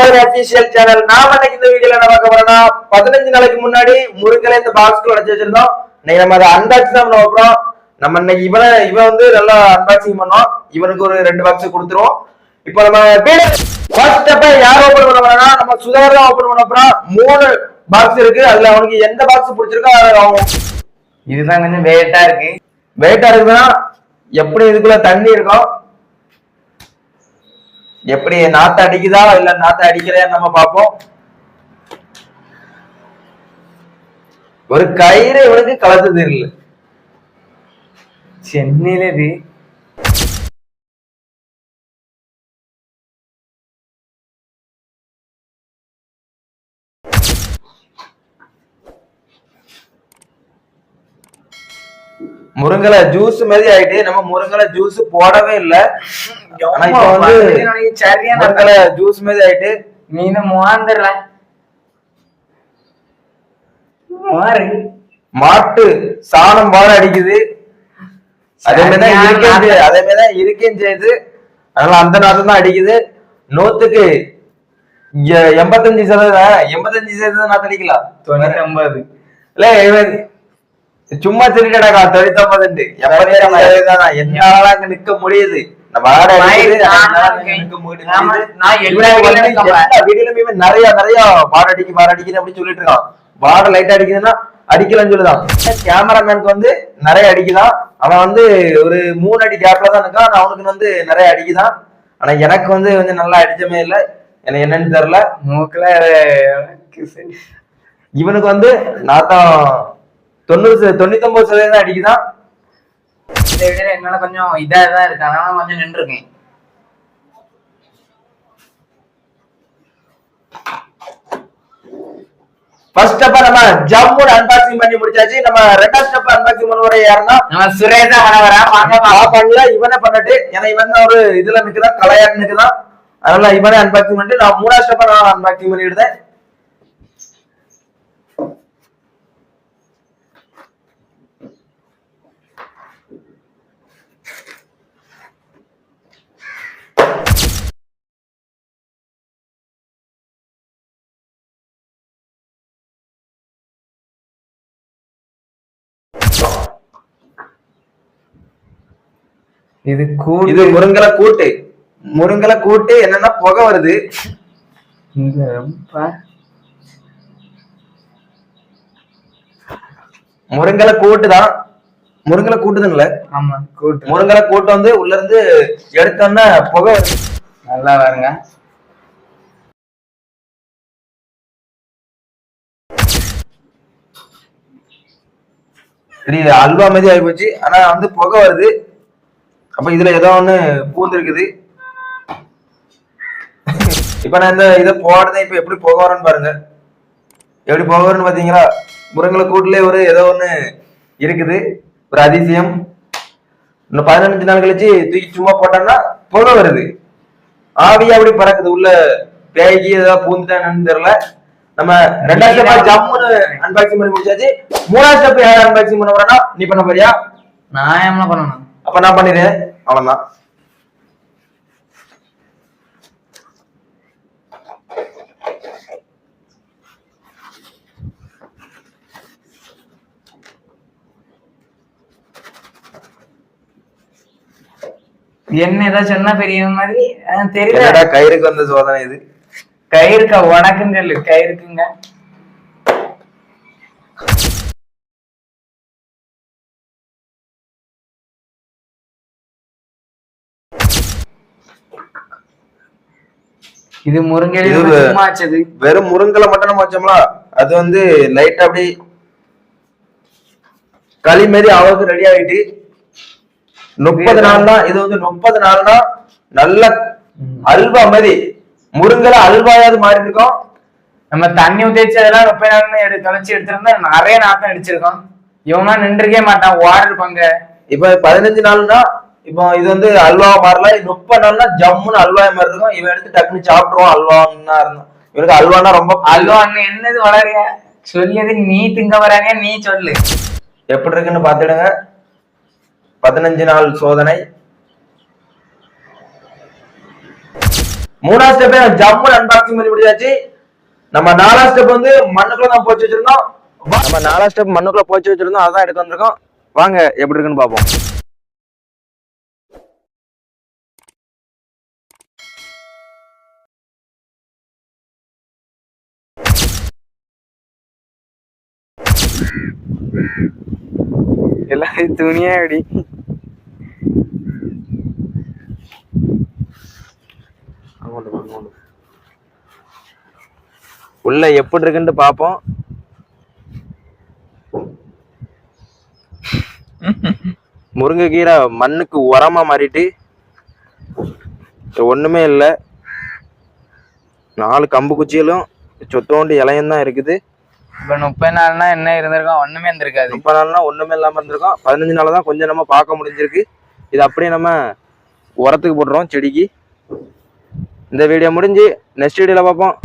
சோதனை official channel நாம இன்னைக்கு இந்த வீடியோல என்ன பார்க்க பதினஞ்சு நாளைக்கு முன்னாடி முருங்கலை இந்த பாக்ஸ்க்குள்ள அடைச்சு வச்சிருந்தோம். இன்னைக்கு நம்ம அதை அன்பாக்சிங் தான் பண்ண போறோம். நம்ம இன்னைக்கு இவனை இவன் வந்து நல்லா அன்பாக்சிங் பண்ணோம். இவனுக்கு ஒரு ரெண்டு பாக்ஸ் கொடுத்துருவோம். இப்போ நம்ம ஃபர்ஸ்ட் ஸ்டெப்ப யார் ஓபன் பண்ண போறோம்னா நம்ம சுதாகர் தான் ஓபன் பண்ண போறோம் மூணு பாக்ஸ் இருக்கு. அதுல அவனுக்கு எந்த பாக்ஸ் பிடிச்சிருக்கோ அதை அவன் இதுதான் கொஞ்சம் வெயிட்டா இருக்கு. வெயிட்டா இருக்குன்னா எப்படி இதுக்குள்ள தண்ணி இருக்கும் எப்படி நாத்த அடிக்குதா இல்ல நாத்த அடிக்கலையான்னு நம்ம பார்ப்போம். ஒரு கயிறு இவனுக்கு கலந்தது தெரியல சென்னையில இது முருங்கலை ஜூஸ் மாதிரி ஆயிட்டு நம்ம முருங்கலை ஜூஸ் போடவே இல்ல. ஆனா இப்ப வந்து சரியான ஜூஸ் மாதிரி ஆயிட்டு நீ இந்த முகாந்திரல மாறு. மாட்டு சாணம் பாட அடிக்குது. அதே மாதிரிதான் இருக்கேன். அதே மாதிரிதான் இருக்கேன் செய்யுது. அதனால அந்த நாத்தம் தான் அடிக்குது. நூத்துக்கு எண்பத்தஞ்சு சதவீதம் எண்பத்தஞ்சு சதவீதம் நாத்தம் அடிக்கலாம். தொண்ணூத்தி ஒன்பது இல்ல இவன் சும்மா சொல்லிட்டடா தொழிற்சம்பதுண்டு எண்பத்தஞ்சு சதவீதம் தான். என்னால அங்க நிக்க முடியுது. நான் நான் நான் நிறைய நிறைய வாட அடிக்கு அப்படின்னு சொல்லிட்டு இருக்கான். வாட லைட் அடிக்குதுன்னா அடிக்கலன்னு சொல்லுதான். கேமராமேனுக்கு வந்து நிறைய அடிக்குதான். அவன் வந்து ஒரு மூணு அடி கேப்ல தான் இருக்கான். அவனுக்கு வந்து நிறைய அடிக்குதான். ஆனா எனக்கு வந்து கொஞ்சம் நல்லா அடிச்சமே இல்ல. எனக்கு என்னன்னு தெரியல. மூக்குல. இவனுக்கு வந்து நாத்தம் தொண்ணூறு சத- தொண்ணூத்தொன்பது சதவீதம் அடிக்குதான். இந்த வீடியோல என்னால கொஞ்சம் இதா தான் இருக்கு. அதனால கொஞ்சம் நின்றுருக்கேன். ஃபர்ஸ்ட் ஸ்டெப் நம்ம ஜம்முன்னு அன்பாக்சிங் பண்ணி முடிச்சாச்சு. நம்ம ரெண்டாவது ஸ்டெப் அன்பாக்சிங் பண்ண வர யாருன்னா நம்ம சுரேஷ் தான் பண்ண வரா வாங்க ஆ வாங்க. பண்ணல இவனே பண்ணட்டு. ஏன்னா இவன் ஒரு இதுல நிக்குதான் கலையாட்டு நிக்குதான். அதனால இவனே அன்பாக்சிங் பண்ணிட்டு நான் மூணாவது ஸ்டெப் நான் அன்பாக்சிங் பண்ணிடுதேன் இது கூடு இது முருங்கலை கூட்டு. முருங்கலை கூட்டு என்னன்னா புகை வருது. முருங்கலை கூட்டு தான். முருங்கலை கூட்டுதுங்கள. ஆமா கூட்டு. முருங்கலை கூட்டு வந்து உள்ள இருந்து எடுத்தோன்னா புகை வருது. நல்லா வருங்க. சரி இது அல்வா மாதிரி ஆகி போச்சு. ஆனா வந்து புகை வருது. அப்ப இதுல ஏதோ ஒண்ணு பூந்திருக்குது. இப்ப நான் இந்த இதை போடுறேன் இப்ப எப்படி புகை பாருங்க. எப்படி புகை வரும்னு பாத்தீங்களா? முருங்கலை கூட்டுல ஒரு ஏதோ ஒண்ணு இருக்குது. ஒரு அதிசயம். இன்னும் பதினஞ்சு நாள் கழிச்சு தூக்கி சும்மா போட்டோம்னா புகை வருது. ஆவியா அப்படி பறக்குது. உள்ள பேய்க்கு ஏதாவது பூந்துட்டான்னு தெரியல. நம்ம ரெண்டாவது ஸ்டெப் ஜம்முன்னு அன்பாக்சிங் பண்ணி முடிச்சாச்சு. மூணாவது ஸ்டெப் யார் அன்பாக்சிங் பண்ண போறேன்னா நீ பண்ண போறியா? நான் என்ன பண்ணணும்? அப்ப நான் பண்ணிடுறேன் அவ்வளவுதான். என்ன ஏதாவது சொன்னா பெரிய மாதிரி? தெரியல. கயிறுக்கு வந்த சோதனை இது? கயிறுக்கா உனக்குன்னு சொல்லு கயிறுக்குங்க. இது முருங்கை வெறும் முருங்கலை மட்டும் நம்ம வச்சோம்ல அது வந்து லைட் அப்படி களி மாரி அளவுக்கு ரெடி ஆயிட்டு முப்பது நாள்னா இது வந்து முப்பது நாள்னா நல்ல அல்வா மாதிரி முருங்கலை அல்வாயாவது மாறி இருக்கும். நம்ம தண்ணி ஊத்தி வச்சதெல்லாம் முப்பது நாள் எடு தொலைச்சு எடுத்திருந்தா நிறைய நாத்தம் அடிச்சிருக்கோம். இவனா நின்றுக்கே மாட்டான் வாடர் பங்க இப்ப பதினஞ்சு நாள்னா இப்போ இது வந்து அல்வா மாறல முப்பது நாள்னா ஜம்முன்னு அல்வா மாதிரி இருக்கும். இவன் எடுத்து டக்குன்னு சாப்பிட்டுருவான் அல்வான்னா இருந்தான். இவனுக்கு அல்வானா ரொம்ப அல்வா அண்ணன் என்னது வளரியா சொல்லியது நீ திங்க வராங்க நீ சொல்லு. எப்படி இருக்குன்னு பாத்துடுங்க பதினஞ்சு நாள் சோதனை. மூணாவது ஸ்டெப்பே ஜம்முன்னு அன்பாக்சிங் பண்ணி முடியாச்சு நம்ம நாலாவது ஸ்டெப் வந்து மண்ணுக்குள்ள தான் போச்சு வச்சிருந்தோம். நம்ம நாலாவது ஸ்டெப் மண்ணுக்குள்ள போச்சு வச்சிருந்தோம். அதான் எடுக்க வந்திருக்கோம். வாங்க எப்படி இருக்குன்னு பார்ப்போம். எல்லாம் துணியா அப்படி உள்ள எப்படி இருக்குன்னு பார்ப்போம் முருங்கைக்கீரை மண்ணுக்கு உரமா மாறிட்டு ஒண்ணுமே இல்லை. நாலு கம்பு குச்சிகளும் சொத்தோண்டு இலையும் தான் இருக்குது. இப்ப முப்பது நாள்னா என்ன இருந்திருக்கும்? ஒண்ணுமே இருந்திருக்காது. முப்பது நாள்னா ஒண்ணுமே இல்லாம இருந்திருக்கோம். பதினஞ்சு நாள் தான் கொஞ்சம் நம்ம பார்க்க முடிஞ்சிருக்கு. இது அப்படியே நம்ம உரத்துக்கு போடுறோம் செடிக்கு. இந்த வீடியோ முடிஞ்சு நெக்ஸ்ட் வீடியோல பார்ப்போம்.